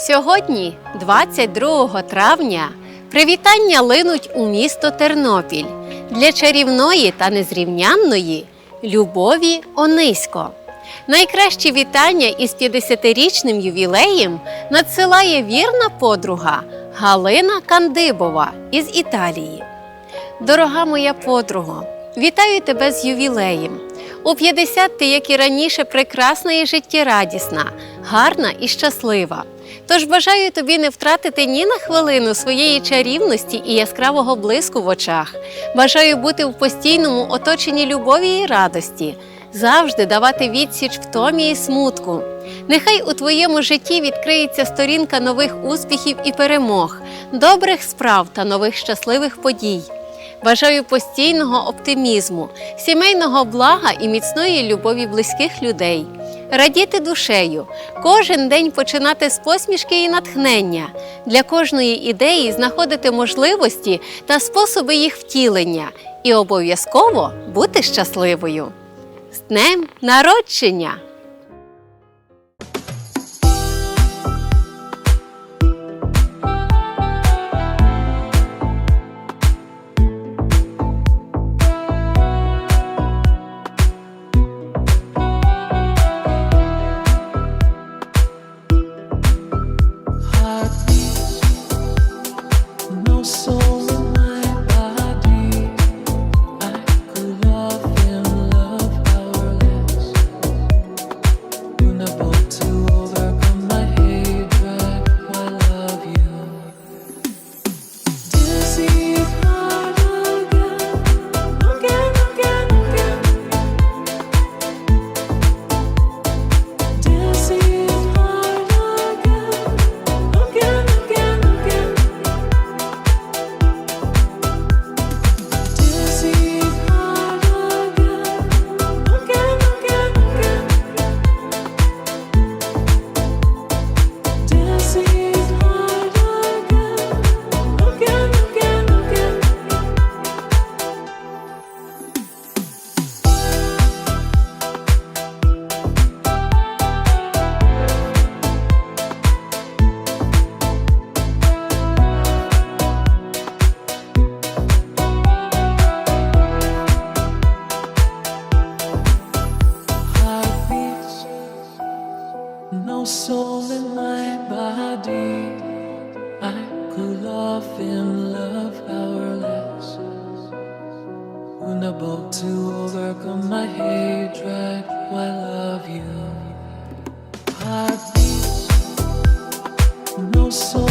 Сьогодні, 22 травня, привітання линуть у місто Тернопіль для чарівної та незрівнянної Любові Онисько. Найкращі вітання із 50-річним ювілеєм надсилає вірна подруга Галина Кандибова із Італії. Дорога моя подруго, вітаю тебе з ювілеєм. У 50 ти, як і раніше, прекрасна і життєрадісна, гарна і щаслива. Тож бажаю тобі не втратити ні на хвилину своєї чарівності і яскравого блиску в очах. Бажаю бути в постійному оточенні любові і радості, завжди давати відсіч втомі і смутку. Нехай у твоєму житті відкриється сторінка нових успіхів і перемог, добрих справ та нових щасливих подій. Бажаю постійного оптимізму, сімейного блага і міцної любові близьких людей. Радіти душею, кожен день починати з посмішки і натхнення, для кожної ідеї знаходити можливості та способи їх втілення і обов'язково бути щасливою. З днем народження! Could love and love powerless. Unable to overcome my hatred. I love you. Heartbeats, no soul